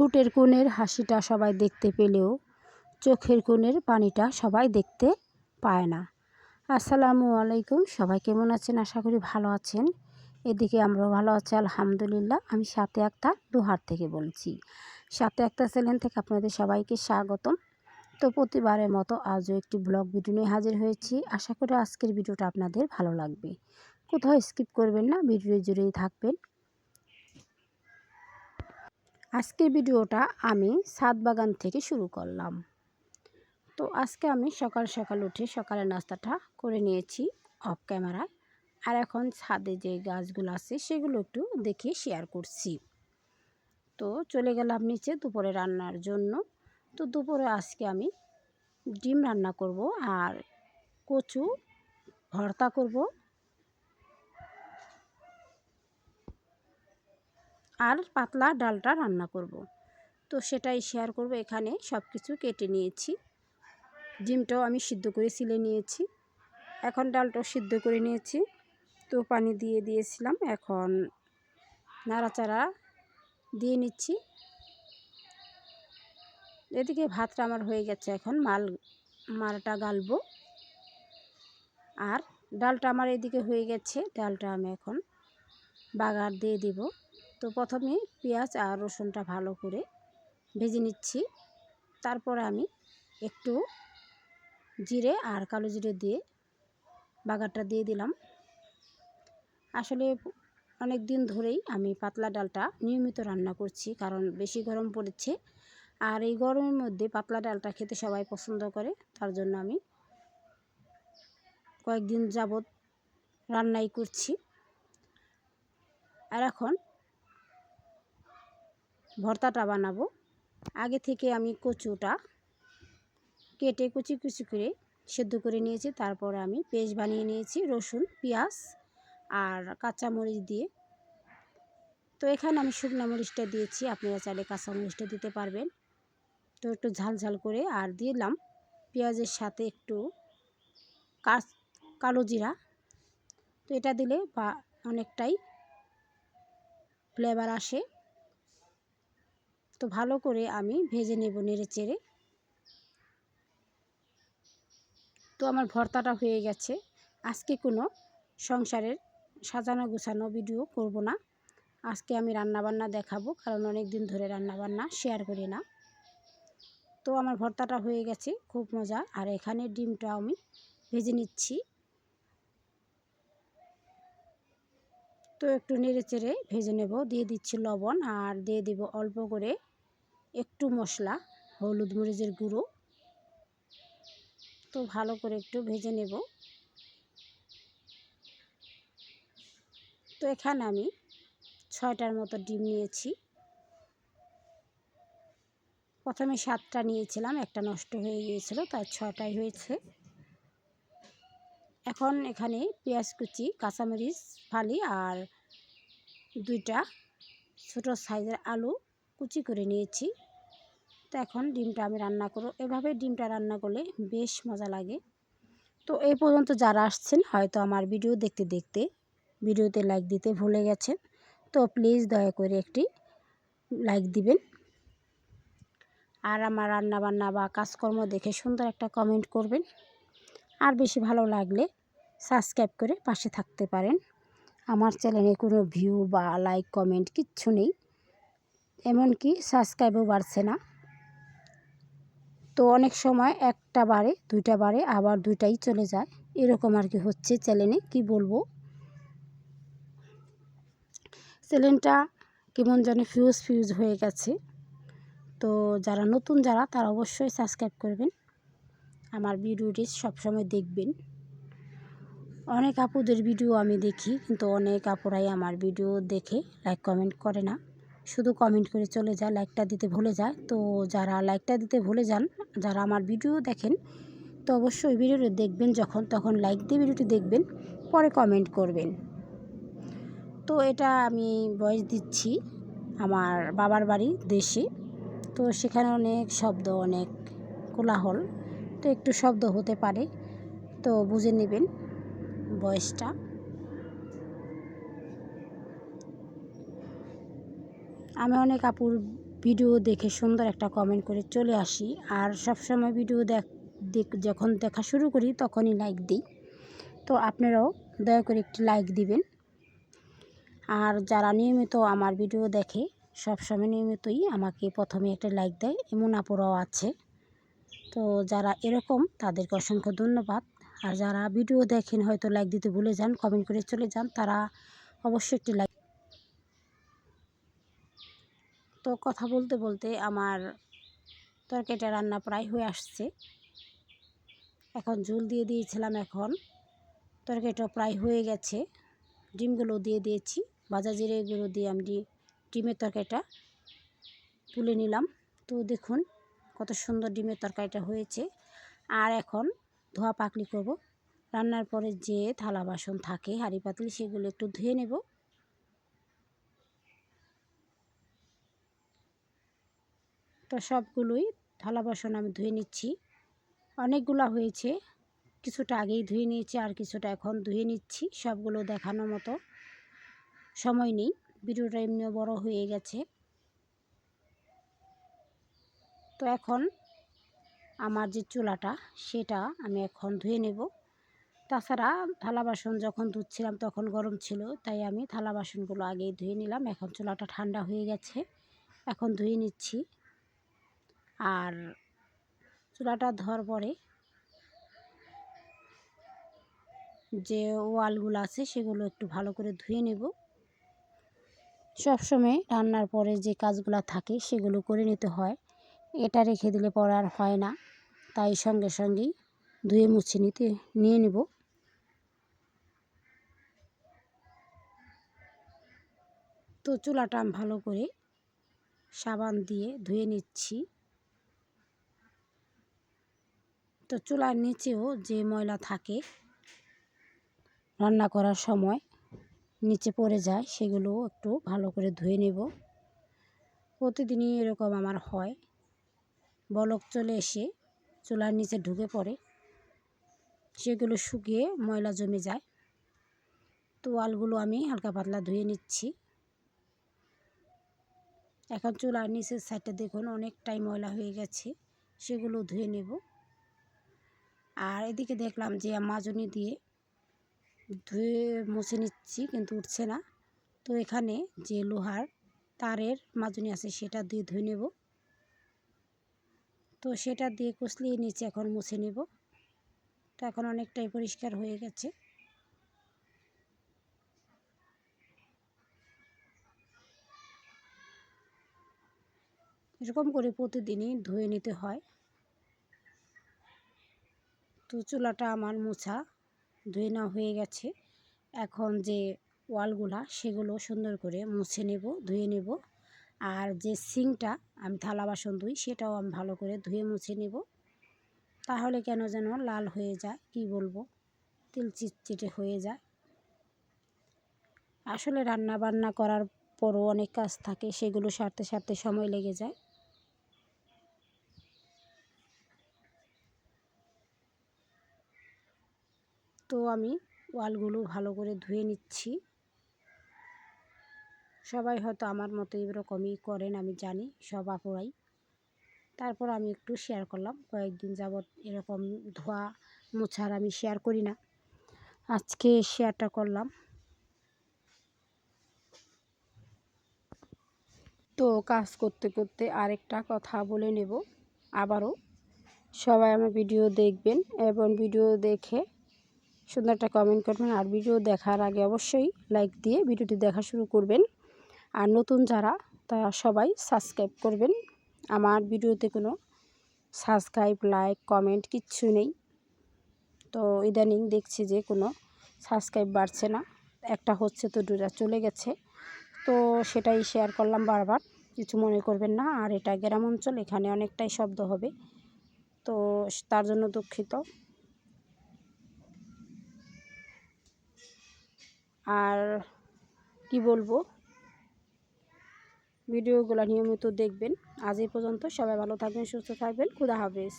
ঠোঁটের কোণের হাসিটা সবাই দেখতে পেলেও চোখের কোণের পানিটা সবাই দেখতে পায় না। আসসালামু আলাইকুম, সবাই কেমন আছেন? আশা করি ভালো আছেন। এদিকে আমরাও ভালো আছি, আলহামদুলিল্লাহ। আমি সাথে একটা দুহার থেকে বলছি। সাথে একটা চ্যানেল থেকে আপনাদের সবাইকে স্বাগতম। তো প্রতিবারের মতো আজও একটি ব্লগ ভিডিও নিয়ে হাজির হয়েছি। আশা করি আজকের ভিডিওটা আপনাদের ভালো লাগবে। কোথাও স্কিপ করবেন না, ভিডিও জুড়েই থাকবেন। আজকের ভিডিওটা আমি ছাদ বাগান থেকে শুরু করলাম। তো আজকে আমি সকাল সকাল উঠে সকালের নাস্তাটা করে নিয়েছি অফ ক্যামেরায়। আর এখন ছাদে যে গাছগুলো আছে সেগুলো একটু দেখে শেয়ার করছি। তো চলে গেলাম নিচে দুপুরে রান্নার জন্য। তো দুপুরে আজকে আমি ডিম রান্না করব আর কচু ভর্তা করব। আর পাতলা ডালটা রান্না করব। তো সেটাই শেয়ার করব এখানে সব কিছু কেটে নিয়েছি। ডিমটাও আমি সিদ্ধ করে সিলে নিয়েছি। এখন ডালটাও সিদ্ধ করে নিয়েছি। তো পানি দিয়ে দিয়েছিলাম, এখন নাড়াচাড়া দিয়ে নিচ্ছি। এদিকে ভাতটা আমার হয়ে গেছে, এখন মাল, মালটা গালবো। আর ডালটা আমার এদিকে হয়ে গেছে, ডালটা আমি এখন বাগার দিয়ে দিব। তো প্রথমে পেঁয়াজ আর রসুনটা ভালো করে ভেজে নিচ্ছি। তারপরে আমি একটু জিরে আর কালো জিরে দিয়ে বাগারটা দিয়ে দিলাম। আসলে অনেক দিন ধরেই আমি পাতলা ডালটা নিয়মিত রান্না করছি, কারণ বেশি গরম পড়েছে। আর এই গরমের মধ্যে পাতলা ডালটা খেতে সবাই পছন্দ করে, তার জন্য আমি কয়েকদিন যাবৎ রান্নাই করছি। আর এখন ভর্তাটা বানাবো। আগে থেকে আমি কচুটা কেটে কুচি কুচি করে সেদ্ধ করে নিয়েছি। তারপরে আমি পেস্ট বানিয়ে নিয়েছি, রসুন, পেঁয়াজ আর কাঁচামরিচ দিয়ে। তো এখানে আমি শুকনো মরিচটা দিয়েছি, আপনারা চাইলে কাঁচামরিচটা দিতে পারবেন। তো একটু ঝাল ঝাল করে আর দিলাম। পেঁয়াজের সাথে একটু কালো জিরা। তো এটা দিলে বা, অনেকটাই ফ্লেভার আসে। তো ভালো করে আমি ভেজে নেব নেড়ে চেড়ে। তো আমার ভর্তাটা হয়ে গেছে। আজকে কোনো সংসারের সাজানো গুছানো ভিডিও করব না। আজকে আমি রান্নাবান্না দেখাবো, কারণ অনেক দিন ধরে রান্নাবান্না শেয়ার করি না। তো আমার ভর্তাটা হয়ে গেছে, খুব মজা। আর এখানে ডিমটা আমি ভেজে নিচ্ছি। তো একটু নেড়ে চেড়ে ভেজে নেব, দিয়ে দিচ্ছি লবণ আর দিয়ে দিব অল্প করে একটু মশলা, হলুদ মরিচের গুঁড়ো। তো ভালো করে একটু ভেজে নেব। তো এখানে আমি ছয়টার মতো ডিম নিয়েছি। প্রথমে সাতটা নিয়েছিলাম, একটা নষ্ট হয়ে গিয়েছিল, তাই ছটাই হয়েছে। এখন এখানে পেঁয়াজ কুচি, কাঁচামরিচ ফালি আর দুইটা ছোট সাইজের আলু কুচি করে নিয়েছি। তো এখন ডিমটা আমি রান্না করব। এভাবে ডিমটা রান্না করলে বেশ মজা লাগে। তো এই পর্যন্ত যারা আসছেন, হয়তো আমার ভিডিও দেখতে দেখতে, ভিডিওতে লাইক দিতে ভুলে গেছেন, তো প্লিজ দয়া করে একটি লাইক দিবেন। আর আমার রান্না বান্না বা কাজকর্ম দেখে সুন্দর একটা কমেন্ট করবেন। আর বেশি ভালো লাগলে সাবস্ক্রাইব করে পাশে থাকতে পারেন। আমার চ্যানেলে কোনো ভিউ বা লাইক কমেন্ট কিচ্ছু নেই। এমনকি সাবস্ক্রাইবও বাড়ছে না। তো অনেক সময় একটা বারে, দুইটা বারে, আবার দুইটাই চলে যায়। এরকম আর কি হচ্ছে চ্যানেলে কি বলব? চ্যানেলটা কেমন জানি ফিউজ ফিউজ হয়ে গেছে। তো যারা নতুন, যারা, তারা অবশ্যই সাবস্ক্রাইব করবেন। আমার ভিডিওটি সবসময় দেখবেন। অনেক আপুদের ভিডিও আমি দেখি, কিন্তু অনেক আপুরাই আমার ভিডিও দেখে লাইক কমেন্ট করে না। শুধু কমেন্ট করে চলে যায় লাইকটা দিতে ভুলে যায়। তো যারা লাইকটা দিতে ভুলে যান, যারা আমার ভিডিও দেখেন, তো অবশ্যই ভিডিওটি দেখবেন যখন, তখন লাইক দিয়ে ভিডিওটি দেখবেন, পরে কমেন্ট করবেন। তো এটা আমি বয়স দিচ্ছি আমার বাবার বাড়ি দেশে। তো সেখানে অনেক শব্দ, অনেক কোলাহল। তো একটু শব্দ হতে পারে, তো বুঝে নেবেন বয়সটা আমি অনেক আপুর ভিডিও দেখে সুন্দর একটা কমেন্ট করে চলে আসি। আর সবসময় ভিডিও দেখ, দেখ- যখন দেখা শুরু করি তখনই লাইক দিই। তো আপনারাও দয়া করে একটি লাইক দিবেন। আর যারা নিয়মিত আমার ভিডিও দেখে, সবসময় নিয়মিতই আমাকে প্রথমে একটা লাইক দেয়, এমন আপুরাও আছে। তো যারা এরকম, তাদেরকে অসংখ্য ধন্যবাদ। আর যারা ভিডিও দেখেন হয়তো লাইক দিতে ভুলে যান কমেন্ট করে চলে যান, তারা অবশ্যই একটি লাইক তো কথা বলতে বলতে আমার তরকারিটা রান্না প্রায় হয়ে আসছে। এখন ঝুল দিয়ে দিয়েছিলাম এখন। তরকারিটা প্রায় হয়ে গেছে। ডিমগুলো দিয়ে দিয়েছি। ভাজা জিরে গুঁড়ো দিয়ে আমি ডিমের তরকারিটা তুলে নিলাম। তো দেখুন কত সুন্দর ডিমের তরকারিটা হয়েছে। আর এখন ধোয়া পাকলি করব। রান্নার পরে যে থালা বাসন থাকে, হাঁড়ি পাতিল, সেগুলো একটু ধুয়ে নেব। তো সবগুলোই থালা বাসন আমি ধুয়ে নিচ্ছি। অনেকগুলো হয়েছে, কিছুটা আগেই ধুয়ে নিয়েছি আর কিছুটা এখন ধুয়ে নিচ্ছি, সবগুলো দেখানোর মতো সময় নেই, ভিডিওটা এমনিও বড় হয়ে গেছে। তো এখন আমার যে চুলাটা, সেটা আমি এখন ধুয়ে নেব। তাছাড়া থালা বাসন যখন ধুচ্ছিলাম তখন গরম ছিল, তাই আমি থালা বাসনগুলো আগেই ধুয়ে নিলাম। এখন চুলাটা ঠান্ডা হয়ে গেছে, এখন ধুয়ে নিচ্ছি। আর চুলাটা ধোয়ার পরে যে ওয়ালগুলো আছে সেগুলো একটু ভালো করে ধুয়ে নেব। সবসময় রান্নার পরে যে কাজগুলো থাকে সেগুলো করে নিতে হয়। এটা রেখে দিলে পরে আর হয় না। তাই সঙ্গে সঙ্গেই ধুয়ে মুছে নিতে, নিয়ে নেব। তো চুলাটা ভালো করে সাবান দিয়ে ধুয়ে নিচ্ছি। তো চুলার নিচেও যে ময়লা থাকে রান্না করার সময় নিচে পড়ে যায়, সেগুলো একটু ভালো করে ধুয়ে নেব। প্রতিদিনই এরকম আমার হয়। বলক চলে এসে চুলার নিচে ঢুকে পড়ে, সেগুলো শুকিয়ে ময়লা জমে যায়। তোয়ালগুলো আমি হালকা পাতলা ধুয়ে নিচ্ছি। এখন চুলার নিচের সাইডটা দেখুন, অনেকটাই ময়লা হয়ে গেছে, সেগুলো ধুয়ে নেব। আর এদিকে দেখলাম যে মাজনি দিয়ে ধুয়ে মুছে নিচ্ছি, কিন্তু উঠছে না। তো এখানে যে লোহার তারের মাজনি আছে, সেটা দিয়ে ধুয়ে নেব। তো সেটা দিয়ে কষলিয়ে নিচে এখন মুছে নেব। তো এখন অনেকটাই পরিষ্কার হয়ে গেছে। এরকম করে প্রতিদিনই ধুয়ে নিতে হয়। তো চুলাটা আমার মোছা, ধুয়ে নেওয়া হয়ে গেছে। এখন যে ওয়ালগুলা, সেগুলো সুন্দর করে মুছে নেব, ধুয়ে নেব। আর যে সিংটা আমি থালা বাসন ধুই, সেটাও আমি ভালো করে ধুয়ে মুছে নেব। তাহলে কেন যেন লাল হয়ে যায়, কি বলব? তেল চিটচিটে হয়ে যায়। আসলে রান্না বান্না করার পরও অনেক কাজ থাকে, সেগুলো সারতে সারতে সময় লেগে যায়। তো আমি ওয়ালগুলো ভালো করে ধুয়ে নিচ্ছি। সবাই হয়তো আমার মতো এরকমই করেন, আমি জানি, সব আপুরাই। তারপর আমি একটু শেয়ার করলাম, কয়েকদিন যাবৎ এরকম ধোয়া মোছার আমি শেয়ার করি না। আজকে শেয়ারটা করলাম। তো কাজ করতে করতে আরেকটা কথা বলে নেব আবারও। সবাই আমার ভিডিও দেখবেন এবং ভিডিও দেখে সুন্দর একটা কমেন্ট করবেন। আর ভিডিও দেখার আগে অবশ্যই লাইক দিয়ে ভিডিওটি দেখা শুরু করবেন। আর নতুন যারা, তারা সবাই সাবস্ক্রাইব করবেন। আমার ভিডিওতে কোনো সাবস্ক্রাইব লাইক কমেন্ট কিচ্ছু নেই। তো ইদানিং দেখছি যে কোনো সাবস্ক্রাইব বাড়ছে না। একটা হচ্ছে তো দুটা চলে গেছে। তো সেটাই শেয়ার করলাম বারবার। কিছু মনে করবেন না। আর এটা গ্রাম অঞ্চল, এখানে অনেকটাই শব্দ হবে। তো তার জন্য দুঃখিত। আর কি বলব? ভিডিওগুলো নিয়মিত দেখবেন। আজ এই পর্যন্ত সবাই ভালো থাকবেন, সুস্থ থাকবেন। খুদা হাফেজ।